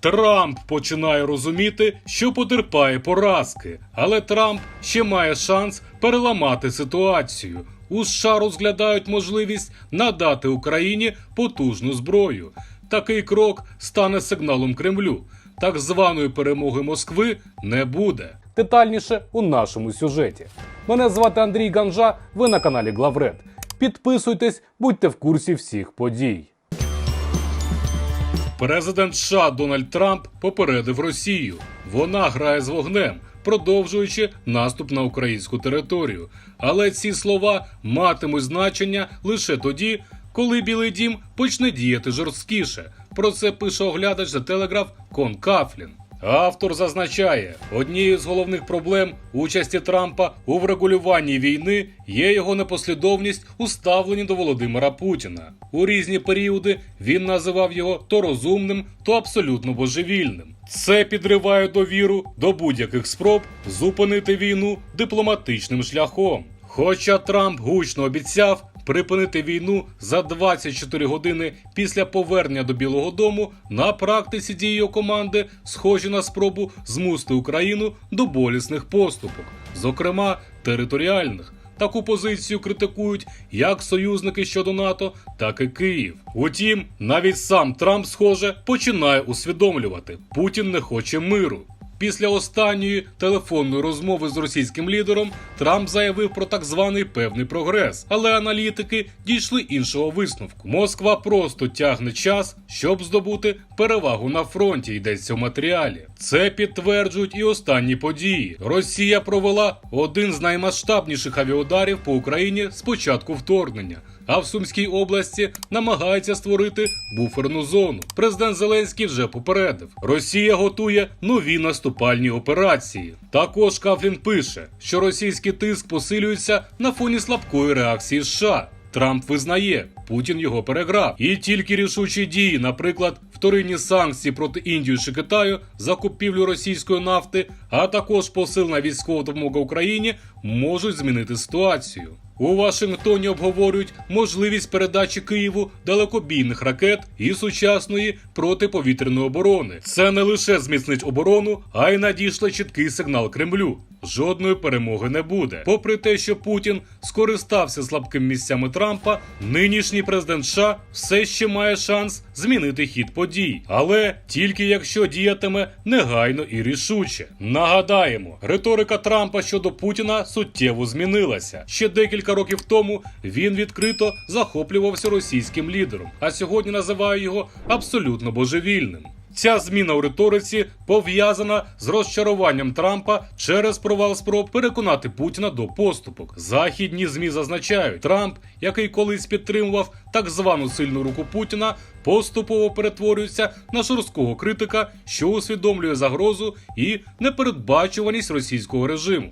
Трамп починає розуміти, що потерпає поразки, але Трамп ще має шанс переламати ситуацію. У США розглядають можливість надати Україні потужну зброю. Такий крок стане сигналом Кремлю. Так званої перемоги Москви не буде. Детальніше у нашому сюжеті. Мене звати Андрій Ганжа. Ви на каналі Главред. Підписуйтесь, будьте в курсі всіх подій. Президент США Дональд Трамп попередив Росію. Вона грає з вогнем, продовжуючи наступ на українську територію. Але ці слова матимуть значення лише тоді, коли Білий Дім почне діяти жорсткіше. Про це пише оглядач за телеграф Кон Кафлін. Автор зазначає, однією з головних проблем участі Трампа у врегулюванні війни є його непослідовність у ставленні до Володимира Путіна. У різні періоди він називав його то розумним, то абсолютно божевільним. Це підриває довіру до будь-яких спроб зупинити війну дипломатичним шляхом. Хоча Трамп гучно обіцяв припинити війну за 24 години після повернення до Білого Дому, на практиці дії його команди схожі на спробу змусити Україну до болісних поступок, зокрема територіальних. Таку позицію критикують як союзники щодо НАТО, так і Київ. Утім, навіть сам Трамп, схоже, починає усвідомлювати, Путін не хоче миру. Після останньої телефонної розмови з російським лідером Трамп заявив про так званий певний прогрес, але аналітики дійшли іншого висновку. Москва просто тягне час, щоб здобути перевагу на фронті. Йдеться в матеріалі. Це підтверджують і останні події. Росія провела один з наймасштабніших авіаударів по Україні з початку вторгнення. А в Сумській області намагається створити буферну зону. Президент Зеленський вже попередив: Росія готує нові наступальні операції. Також Кафлін пише, що російський тиск посилюється на фоні слабкої реакції США. Трамп визнає, Путін його переграв, і тільки рішучі дії, наприклад, вторинні санкції проти Індії чи Китаю за купівлю російської нафти, а також посилена військова допомога Україні, можуть змінити ситуацію. У Вашингтоні обговорюють можливість передачі Києву далекобійних ракет і сучасної протиповітряної оборони. Це не лише зміцнить оборону, а й надійшли чіткий сигнал Кремлю. Жодної перемоги не буде. Попри те, що Путін скористався слабкими місцями Трампа, нинішній президент США все ще має шанс змінити хід подій, але тільки якщо діятиме негайно і рішуче. Нагадаємо, риторика Трампа щодо Путіна суттєво змінилася. Ще декілька років тому він відкрито захоплювався російським лідером, а сьогодні називає його абсолютно божевільним. Ця зміна у риториці пов'язана з розчаруванням Трампа через провал спроб переконати Путіна до поступок. Західні змі зазначають, Трамп, який колись підтримував так звану сильну руку Путіна, поступово перетворюється на жорсткого критика, що усвідомлює загрозу і непередбачуваність російського режиму.